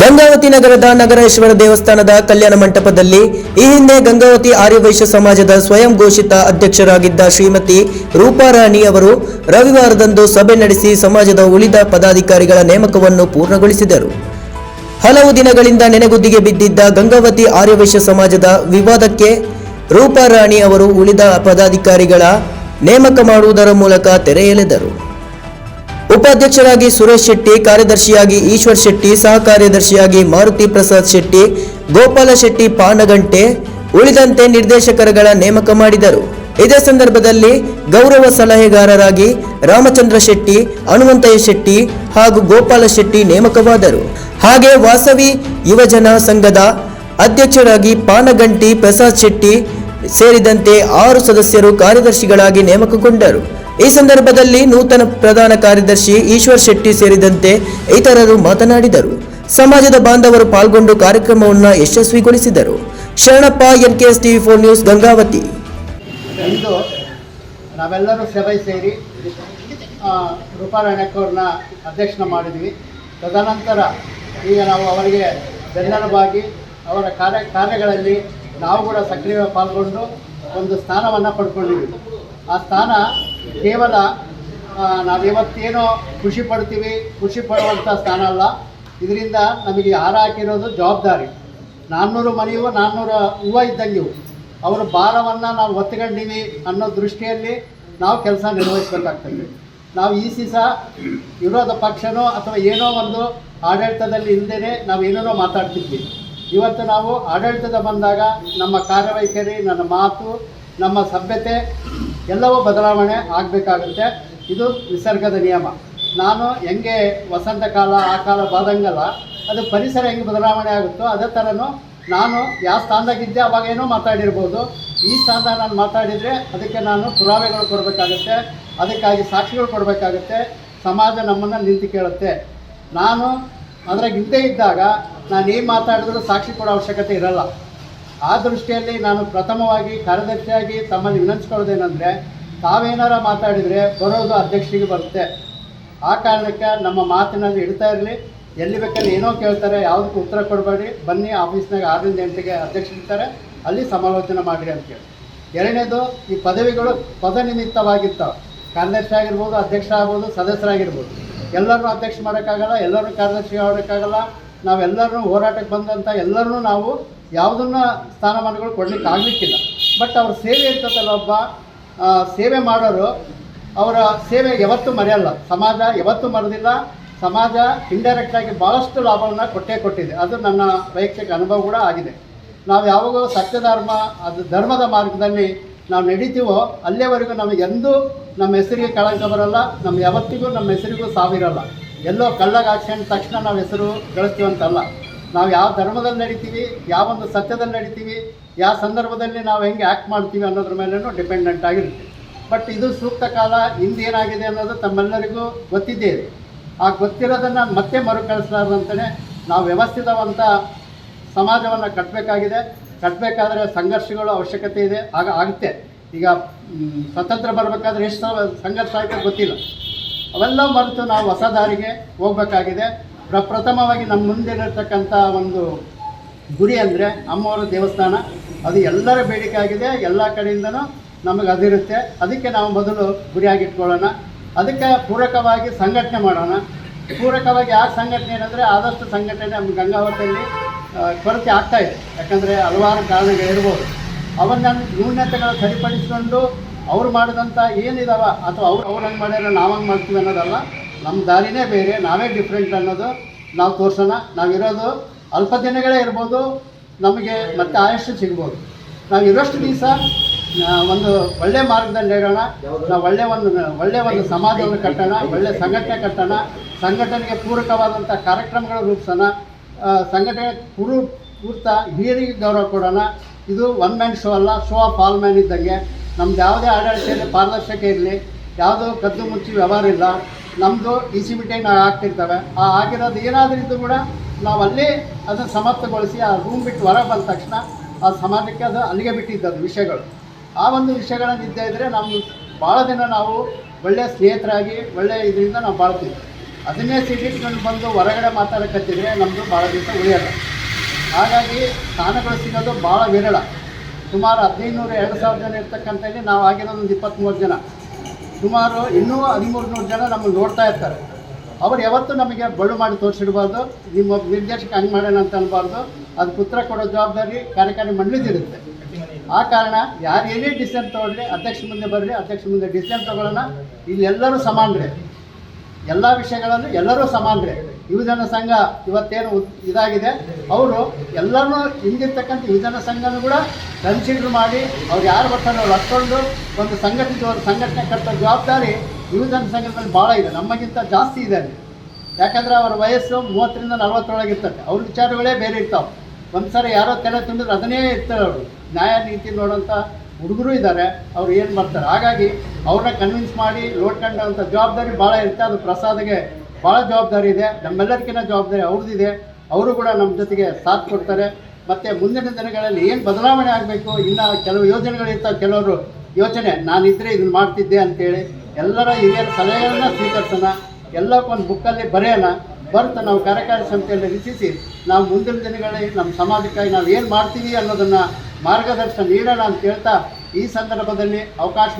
ಗಂಗಾವತಿ ನಗರದ ನಗರೇಶ್ವರ ದೇವಸ್ಥಾನದ ಕಲ್ಯಾಣ ಮಂಟಪದಲ್ಲಿ ಈ ಹಿಂದೆ ಗಂಗಾವತಿ ಆರ್ಯವೈಶ್ಯ ಸಮಾಜದ ಸ್ವಯಂ ಘೋಷಿತ ಅಧ್ಯಕ್ಷರಾಗಿದ್ದ ಶ್ರೀಮತಿ ರೂಪಾರಾಣಿ ಅವರು ರವಿವಾರದಂದು ಸಭೆ ನಡೆಸಿ ಸಮಾಜದ ಉಳಿದ ಪದಾಧಿಕಾರಿಗಳ ನೇಮಕವನ್ನು ಪೂರ್ಣಗೊಳಿಸಿದರು. ಹಲವು ದಿನಗಳಿಂದ ನೆನೆಗುದ್ದಿಗೆ ಬಿದ್ದಿದ್ದ ಗಂಗಾವತಿ ಆರ್ಯವೈಶ್ಯ ಸಮಾಜದ ವಿವಾದಕ್ಕೆ ರೂಪಾರಾಣಿ ಅವರು ಉಳಿದ ಪದಾಧಿಕಾರಿಗಳ ನೇಮಕ ಮಾಡುವುದರ ಮೂಲಕ ತೆರೆ ಎಳೆದರು ಉಪಾಧ್ಯಕ್ಷರಾಗಿ ಸುರೇಶ್ ಶೆಟ್ಟಿ, ಕಾರ್ಯದರ್ಶಿಯಾಗಿ ಈಶ್ವರ್ ಶೆಟ್ಟಿ ಸಹ ಕಾರ್ಯದರ್ಶಿಯಾಗಿ ಮಾರುತಿ ಪ್ರಸಾದ್ ಶೆಟ್ಟಿ, ಗೋಪಾಲ ಶೆಟ್ಟಿ, ಪಾನಗಂಟೆ ಉಳಿದಂತೆ ನಿರ್ದೇಶಕರುಗಳ ನೇಮಕ ಮಾಡಿದರು. ಇದೇ ಸಂದರ್ಭದಲ್ಲಿ ಗೌರವ ಸಲಹೆಗಾರರಾಗಿ ರಾಮಚಂದ್ರ ಶೆಟ್ಟಿ, ಹನುಮಂತಯ್ಯ ಶೆಟ್ಟಿ ಹಾಗೂ ಗೋಪಾಲ ಶೆಟ್ಟಿ ನೇಮಕವಾದರು. ಹಾಗೆ ವಾಸವಿ ಯುವಜನ ಸಂಘದ ಅಧ್ಯಕ್ಷರಾಗಿ ಪಾನಗಂಟಿ ಪ್ರಸಾದ್ ಶೆಟ್ಟಿ ಸೇರಿದಂತೆ ಆರು ಸದಸ್ಯರು ಕಾರ್ಯದರ್ಶಿಗಳಾಗಿ ನೇಮಕಗೊಂಡರು. ಈ ಸಂದರ್ಭದಲ್ಲಿ ನೂತನ ಪ್ರಧಾನ ಕಾರ್ಯದರ್ಶಿ ಈಶ್ವರ್ ಶೆಟ್ಟಿ ಸೇರಿದಂತೆ ಇತರರು ಮಾತನಾಡಿದರು. ಸಮಾಜದ ಬಾಂಧವರು ಪಾಲ್ಗೊಂಡು ಕಾರ್ಯಕ್ರಮವನ್ನು ಯಶಸ್ವಿಗೊಳಿಸಿದರು. Sharanappa, NKS TV four news, Gangavathi. ಇಂದು ನಾವೆಲ್ಲರೂ ಸಭೆ ಸೇರಿ ರೂಪಾ ರೂಪಾರಾಯಣಕ್ಕವ್ರನ್ನ ಅಧ್ಯಕ್ಷನ ಮಾಡಿದ್ವಿ. ತದನಂತರ ಈಗ ನಾವು ಅವರಿಗೆ ಬೆನ್ನೆಲುಬಾಗಿ ಅವರ ಕಾರ್ಯ, ಕಾರ್ಯಗಳಲ್ಲಿ ನಾವು ಕೂಡ ಸಕ್ರಿಯ ಪಾಲ್ಗೊಂಡು ಒಂದು ಸ್ಥಾನವನ್ನು ಪಡ್ಕೊಂಡಿದ್ವಿ. ಆ ಸ್ಥಾನ ಕೇವಲ ನಾವಿವತ್ತೇನೋ ಖುಷಿ ಪಡ್ತೀವಿ, ಖುಷಿ ಪಡುವಂಥ ಸ್ಥಾನ ಅಲ್ಲ. ಇದರಿಂದ ನಮಗೆ ಹಾರ ಹಾಕಿರೋದು ಜವಾಬ್ದಾರಿ. ನಾನ್ನೂರು ಮನೆಯು, ನಾನ್ನೂರು ಹೂವು ಇದ್ದಂಗೆ ಅವರ ಭಾರವನ್ನು ನಾವು ಒತ್ತುಕೊಂಡಿವಿ ಅನ್ನೋ ದೃಷ್ಟಿಯಲ್ಲಿ ನಾವು ಕೆಲಸ ನಿರ್ವಹಿಸಬೇಕಾಗ್ತದೆ. ನಾವು ಈ ಸಹ ವಿರೋಧ ಪಕ್ಷನೋ ಅಥವಾ ಏನೋ ಒಂದು ಆಡಳಿತದಲ್ಲಿ ಇಲ್ಲದೇ ನಾವು ಏನೇನೋ ಮಾತಾಡ್ತಿದ್ವಿ. ಇವತ್ತು ನಾವು ಆಡಳಿತದ ಬಂದಾಗ ನಮ್ಮ ಕಾರ್ಯವೈಖರಿ, ನನ್ನ ಮಾತು ನಮ್ಮ ಸಭ್ಯತೆ ಎಲ್ಲವೂ ಬದಲಾವಣೆ ಆಗಬೇಕಾಗುತ್ತೆ. ಇದು ನಿಸರ್ಗದ ನಿಯಮ. ನಾನು ಹೆಂಗೆ ವಸಂತ ಕಾಲ, ಆ ಕಾಲ ಬಾದಂಗಲ್ಲ, ಅದು ಪರಿಸರ ಹೆಂಗೆ ಬದಲಾವಣೆ ಆಗುತ್ತೋ ಅದೇ ಥರನೂ ನಾನು ಯಾವ ಸ್ಥಾನದಾಗಿದ್ದೆ ಅವಾಗ ಏನೋ ಮಾತಾಡಿರ್ಬೋದು. ಈ ಸ್ಥಾನದಾಗ ನಾನು ಮಾತಾಡಿದರೆ ಅದಕ್ಕೆ ನಾನು ಪುರಾವೆಗಳು ಕೊಡಬೇಕಾಗುತ್ತೆ, ಅದಕ್ಕಾಗಿ ಸಾಕ್ಷಿಗಳು ಕೊಡಬೇಕಾಗುತ್ತೆ, ಸಮಾಜ ನಮ್ಮನ್ನು ನಿಂತು ಕೇಳುತ್ತೆ. ನಾನು ಅದ್ರಾಗ ಹಿಂದೆ ಇದ್ದಾಗ ನಾನು ಏನು ಮಾತಾಡಿದ್ರು ಸಾಕ್ಷಿ ಕೊಡೋ ಅವಶ್ಯಕತೆ ಇರಲ್ಲ. ಆ ದೃಷ್ಟಿಯಲ್ಲಿ ನಾನು ಪ್ರಥಮವಾಗಿ ಕಾರ್ಯದರ್ಶಿಯಾಗಿ ತಮ್ಮಲ್ಲಿ ವಿನಂತಿಸ್ಕೊಳ್ಳೋದೇನೆಂದರೆ, ತಾವೇನಾರ ಮಾತಾಡಿದರೆ ಬರೋದು ಅಧ್ಯಕ್ಷರಿಗೆ ಬರುತ್ತೆ. ಆ ಕಾರಣಕ್ಕೆ ನಮ್ಮ ಮಾತಿನಲ್ಲಿ ಇಡ್ತಾ ಇರಲಿ. ಎಲ್ಲಿ ಬೇಕಾದ್ರೆ ಏನೋ ಕೇಳ್ತಾರೆ, ಯಾವುದಕ್ಕೂ ಉತ್ತರ ಕೊಡಬೇಡಿ. ಬನ್ನಿ, ಆಫೀಸ್ನಾಗ ಆರರಿಂದ ಎಂಟಿಗೆ ಅಧ್ಯಕ್ಷರಿರ್ತಾರೆ ಅಲ್ಲಿ ಸಮಾಲೋಚನೆ ಮಾಡಿರಿ ಅಂತೇಳಿ ಎರಡನೇದು, ಈ ಪದವಿಗಳು ಪದ ನಿಮಿತ್ತವಾಗಿರ್ತಾವೆ ಕಾರ್ಯದರ್ಶಿ ಆಗಿರ್ಬೋದು ಅಧ್ಯಕ್ಷ ಆಗ್ಬೋದು ಸದಸ್ಯರಾಗಿರ್ಬೋದು. ಎಲ್ಲರನ್ನೂ ಅಧ್ಯಕ್ಷ ಮಾಡೋಕ್ಕಾಗಲ್ಲ, ಎಲ್ಲರನ್ನೂ ಕಾರ್ಯದರ್ಶಿ ಮಾಡೋಕ್ಕಾಗಲ್ಲ ನಾವೆಲ್ಲರೂ ಹೋರಾಟಕ್ಕೆ ಬಂದಂಥ ಎಲ್ಲರನ್ನೂ ನಾವು ಯಾವುದನ್ನ ಸ್ಥಾನಮಾನಗಳು ಕೊಡ್ಲಿಕ್ಕೆ ಆಗಲಿಕ್ಕಿಲ್ಲ ಬಟ್ ಅವ್ರ ಸೇವೆ ಇರ್ತದಲ್ಲ ಒಬ್ಬ ಸೇವೆ ಮಾಡೋರು, ಅವರ ಸೇವೆ ಯಾವತ್ತೂ ಮರೆಯಲ್ಲ. ಸಮಾಜ ಯಾವತ್ತೂ ಮರೆದಿಲ್ಲ. ಸಮಾಜ ಇಂಡೈರೆಕ್ಟಾಗಿ ಭಾಳಷ್ಟು ಲಾಭವನ್ನು ಕೊಟ್ಟೇ ಕೊಟ್ಟಿದೆ. ಅದು ನನ್ನ ವೈಯಕ್ತಿಕ ಅನುಭವ ಕೂಡ ಆಗಿದೆ. ನಾವು ಯಾವಾಗ ಸತ್ಯ ಧರ್ಮ, ಅದು ಧರ್ಮದ ಮಾರ್ಗದಲ್ಲಿ ನಾವು ನಡೀತೀವೋ, ಅಲ್ಲಿಯವರೆಗೂ ನಮಗೆ ಎಂದೂ ನಮ್ಮ ಹೆಸರಿಗೆ ಕಳಂಕ ಬರಲ್ಲ. ನಮ್ಮ ಯಾವತ್ತಿಗೂ ನಮ್ಮ ಹೆಸರಿಗೂ ಸಾವಿರಲ್ಲ. ಎಲ್ಲೋ ಕಳ್ಳಗೆ ಹಾಕ್ಸ್ಕೊಂಡ ತಕ್ಷಣ ನಾವು ಹೆಸರು ಗಳಿಸ್ತೀವಂತಲ್ಲ. ನಾವು ಯಾವ ಧರ್ಮದಲ್ಲಿ ನಡಿತೀವಿ ಯಾವೊಂದು ಸತ್ಯದಲ್ಲಿ ನಡಿತೀವಿ, ಯಾವ ಸಂದರ್ಭದಲ್ಲಿ ನಾವು ಹೆಂಗೆ ಆ್ಯಕ್ಟ್ ಮಾಡ್ತೀವಿ ಅನ್ನೋದ್ರ ಮೇಲೂ ಡಿಪೆಂಡೆಂಟ್ ಆಗಿರುತ್ತೆ. ಬಟ್ ಇದು ಸೂಕ್ತ ಕಾಲ ಹಿಂದೇನಾಗಿದೆ ಅನ್ನೋದು ತಮ್ಮೆಲ್ಲರಿಗೂ ಗೊತ್ತಿದ್ದೇ ಇದೆ. ಆ ಗೊತ್ತಿರೋದನ್ನು ಮತ್ತೆ ಮರುಕಳಿಸಲಾರ್ದಂತಲೇ ನಾವು ವ್ಯವಸ್ಥಿತವಂತ ಸಮಾಜವನ್ನು ಕಟ್ಟಬೇಕಾಗಿದೆ ಕಟ್ಟಬೇಕಾದ್ರೆ ಸಂಘರ್ಷಗಳು ಅವಶ್ಯಕತೆ ಇದೆ, ಆಗ ಆಗುತ್ತೆ. ಈಗ ಸ್ವತಂತ್ರ ಬರಬೇಕಾದ್ರೆ ಎಷ್ಟು ಸಂಘರ್ಷ ಆಯಿತು ಗೊತ್ತಿಲ್ಲ. ಅವೆಲ್ಲ ಮರೆತು ನಾವು ಹೊಸ ದಾರಿಗೆ ಹೋಗಬೇಕಾಗಿದೆ. ಪ್ರಪ್ರಥಮವಾಗಿ ನಮ್ಮ ಮುಂದಿರತಕ್ಕಂಥ ಒಂದು ಗುರಿ ಅಂದರೆ ಅಮ್ಮವರ ದೇವಸ್ಥಾನ. ಅದು ಎಲ್ಲರ ಬೇಡಿಕೆ ಆಗಿದೆ, ಎಲ್ಲ ಕಡೆಯಿಂದನೂ ನಮಗೆ ಅದಿರುತ್ತೆ ಅದಕ್ಕೆ ನಾವು ಮೊದಲು ಗುರಿಯಾಗಿಟ್ಕೊಳ್ಳೋಣ. ಅದಕ್ಕೆ ಪೂರಕವಾಗಿ ಸಂಘಟನೆ ಮಾಡೋಣ. ಪೂರಕವಾಗಿ ಯಾವ ಸಂಘಟನೆ ಏನಂದರೆ ಆದಷ್ಟು ಸಂಘಟನೆ ನಮ್ಮ ಗಂಗಾವತಿಯಲ್ಲಿ ಕೊರತೆ ಆಗ್ತಾ ಇದೆ. ಯಾಕಂದರೆ ಹಲವಾರು ಕಾರಣಗಳಿರ್ಬೋದು. ಅವನ್ನ ನ್ಯೂನ್ಯತೆಗಳು ಸರಿಪಡಿಸಿಕೊಂಡು ಅವ್ರು ಮಾಡಿದಂಥ ಏನಿದಾವ ಅಥವಾ ಅವ್ರು ಅವ್ರು ಹಂಗೆ ಮಾಡ್ಯಾರ, ನಾವು ಹಂಗೆ ಮಾಡ್ತೀವಿ ಅನ್ನೋದಲ್ಲ. ನಮ್ಮ ದಾರಿನೇ ಬೇರೆ, ನಾವೇ ಡಿಫ್ರೆಂಟ್ ಅನ್ನೋದು ನಾವು ತೋರಿಸೋಣ. ನಾವಿರೋದು ಅಲ್ಪ ದಿನಗಳೇ ಇರ್ಬೋದು, ನಮಗೆ ಮತ್ತೆ ಆಯಸ್ಸು ಸಿಗ್ಬೋದು. ನಾವು ಇರೋಷ್ಟು ದಿವಸ ಒಂದು ಒಳ್ಳೆ ಮಾರ್ಗದಲ್ಲಿ ಇರೋಣ ನಾವು ಒಳ್ಳೆ ಒಂದು ಒಳ್ಳೆ ಒಂದು ಸಮಾಜವನ್ನು ಕಟ್ಟೋಣ, ಒಳ್ಳೆ ಸಂಘಟನೆ ಕಟ್ಟೋಣ. ಸಂಘಟನೆಗೆ ಪೂರಕವಾದಂಥ ಕಾರ್ಯಕ್ರಮಗಳು ರೂಪಿಸೋಣ. ಸಂಘಟನೆ ಪೂರು ಪೂರ್ತ ಹಿರಿಯರಿಗೆ ಗೌರವ ಕೊಡೋಣ. ಇದು ಒನ್ ಮ್ಯಾನ್ ಶೋ ಅಲ್ಲ ಶೋ ಆಫ್ ಆಲ್ ಮ್ಯಾನ್ ಇದ್ದಂಗೆ. ನಮ್ದು ಯಾವುದೇ ಆಡಳಿತ ಇರಲಿ ಪಾರದರ್ಶಕ ಇರಲಿ, ಯಾವುದೋ ಕದ್ದು ಮುಚ್ಚಿ ವ್ಯವಹಾರ ಇಲ್ಲ. ನಮ್ಮದು ಡಿ ಸಿ ನಾವು ಆಗ್ತಿರ್ತವೆ. ಆ ಆಗಿರೋದು ಏನಾದರೂ ಇದ್ದು ಕೂಡ ನಾವು ಅಲ್ಲೇ ಅದನ್ನು ಸಮರ್ಥಗೊಳಿಸಿ ಆ ರೂಮ್ ಬಿಟ್ಟು ಹೊರ ಬಂದ ತಕ್ಷಣ ಆ ಸಮಾಜಕ್ಕೆ ಅದು ಅಲ್ಲಿಗೆ ಬಿಟ್ಟಿದ್ದದು ವಿಷಯಗಳು. ಆ ಒಂದು ವಿಷಯಗಳನ್ನು ಇದ್ದೇ ಇದ್ದರೆ ನಮ್ಮ ಭಾಳ ದಿನ ನಾವು ಒಳ್ಳೆಯ ಸ್ನೇಹಿತರಾಗಿ ಒಳ್ಳೆಯ ಇದರಿಂದ ನಾವು ಬಾಳ್ತೀವಿ. ಅದನ್ನೇ ಸಿಡಿಟ್ಕೊಂಡು ಬಂದು ಹೊರಗಡೆ ಮಾತಾಡಕತ್ತಿದ್ರೆ ನಮ್ಮದು ಭಾಳ ದಿವಸ ಉಳಿಯಲ್ಲ. ಹಾಗಾಗಿ ಸ್ಥಾನಗಳು ಸಿಗೋದು ಭಾಳ ವಿರಳ. ಸುಮಾರು ಹದಿನೈದು ನೂರು, ಎರಡು ಸಾವಿರ ಜನ ಇರ್ತಕ್ಕಂಥಲ್ಲಿ ನಾವು ಆಗಿರೋದು ಒಂದು ಇಪ್ಪತ್ತ್ಮೂರು ಜನ. ಸುಮಾರು ಇನ್ನೂ ಹದಿಮೂರು ನೂರು ಜನ ನಮ್ಮನ್ನು ನೋಡ್ತಾ ಇರ್ತಾರೆ. ಅವ್ರು ಯಾವತ್ತೂ ನಮಗೆ ಬಳು ಮಾಡಿ ತೋರಿಸಿಡಬಾರ್ದು, ನಿಮ್ಮ ನಿರ್ದೇಶಕ ಹಂಗೆ ಮಾಡೋಣ ಅಂತ ಅನ್ಬಾರ್ದು, ಅದು ಪುತ್ರ ಕೊಡೋ ಜವಾಬ್ದಾರಿ ಕಾರ್ಯಕಾರಿ ಮಂಡಳಿದಿರುತ್ತೆ ಆ ಕಾರಣ ಯಾರು ಏನೇ ಡಿಸಿಷನ್ ತೊಗೊಳ್ಳಿ, ಅಧ್ಯಕ್ಷ ಮುಂದೆ ಬರಲಿ, ಅಧ್ಯಕ್ಷ ಮುಂದೆ ಡಿಸಿಷನ್ ತಗೊಳ್ಳೋಣ, ಇಲ್ಲೆಲ್ಲರೂ ಸಮಾನರೇ. ಎಲ್ಲ ವಿಷಯಗಳಲ್ಲೂ ಎಲ್ಲರೂ ಸಮಾನರೇ. ಯುವಜನ ಸಂಘ ಇವತ್ತೇನು ಇದಾಗಿದೆ, ಅವರು ಎಲ್ಲರೂ ಹಿಂದಿರ್ತಕ್ಕಂಥ ಯುವಜನ ಸಂಘನೂ ಕೂಡ ಕನ್ಸಿಡರ್ ಮಾಡಿ, ಅವ್ರು ಯಾರು ಬರ್ತಾರೆ ಅವ್ರು ಹತ್ಕೊಂಡು ಒಂದು ಸಂಘಟಿತ ಒಂದು ಸಂಘಟನೆ ಕಟ್ಟೋ ಜವಾಬ್ದಾರಿ ಯುವಜನ ಸಂಘದಲ್ಲಿ ಭಾಳ ಇದೆ, ನಮಗಿಂತ ಜಾಸ್ತಿ ಇದೆ ಯಾಕಂದರೆ ಅವರ ವಯಸ್ಸು ಮೂವತ್ತರಿಂದ ನಲವತ್ತರೊಳಗೆ ಇರ್ತದೆ ಅವ್ರ ವಿಚಾರಗಳೇ ಬೇರೆ ಇರ್ತಾವೆ. ಒಂದು ಸರಿ ಯಾರೋ ತಲೆ ತುಂಬಿದ್ರೆ ಅದನ್ನೇ ಇರ್ತಾರೆ ಅವರು. ನ್ಯಾಯ ನೀತಿ ನೋಡೋಂಥ ಹುಡುಗರು ಇದ್ದಾರೆ, ಅವ್ರು ಏನು ಮಾಡ್ತಾರೆ? ಹಾಗಾಗಿ ಅವ್ರನ್ನ ಕನ್ವಿನ್ಸ್ ಮಾಡಿ ನೋಡ್ಕೊಂಡಂಥ ಜವಾಬ್ದಾರಿ ಭಾಳ ಇರುತ್ತೆ, ಅದು ಪ್ರಸಾದ್ಗೆ ಭಾಳ ಜವಾಬ್ದಾರಿ ಇದೆ. ನಮ್ಮೆಲ್ಲರಿಗಿಂತ ಜವಾಬ್ದಾರಿ ಅವ್ರದ್ದಿದೆ. ಅವರು ಕೂಡ ನಮ್ಮ ಜೊತೆಗೆ ಸಾಥ್ ಕೊಡ್ತಾರೆ. ಮತ್ತು ಮುಂದಿನ ದಿನಗಳಲ್ಲಿ ಏನು ಬದಲಾವಣೆ ಆಗಬೇಕು? ಇನ್ನು ಕೆಲವು ಯೋಜನೆಗಳಿರ್ತಾವೆ. ಕೆಲವರು ಯೋಚನೆ ನಾನಿದ್ದರೆ ಇದನ್ನು ಮಾಡ್ತಿದ್ದೆ ಅಂತೇಳಿ ಎಲ್ಲರ ಹಿರಿಯರ ಸಲಹೆಗಳನ್ನ ಸ್ವೀಕರಿಸೋಣ. ಎಲ್ಲಕ್ಕೊಂದು ಬುಕ್ಕಲ್ಲಿ ಬರೆಯೋಣ. ಬರ್ತ ನಾವು ಕಾರ್ಯಕಾರಿ ಸಮಿತಿಯಲ್ಲಿ ರಚಿಸಿ ನಾವು ಮುಂದಿನ ದಿನಗಳಲ್ಲಿ ನಮ್ಮ ಸಮಾಜಕ್ಕಾಗಿ ನಾವು ಏನು ಮಾಡ್ತೀವಿ ಅನ್ನೋದನ್ನು ಮಾರ್ಗದರ್ಶನ ನೀಡೋಣ ಅಂತ ಹೇಳ್ತಾ ಈ ಸಂದರ್ಭದಲ್ಲಿ ಅವಕಾಶ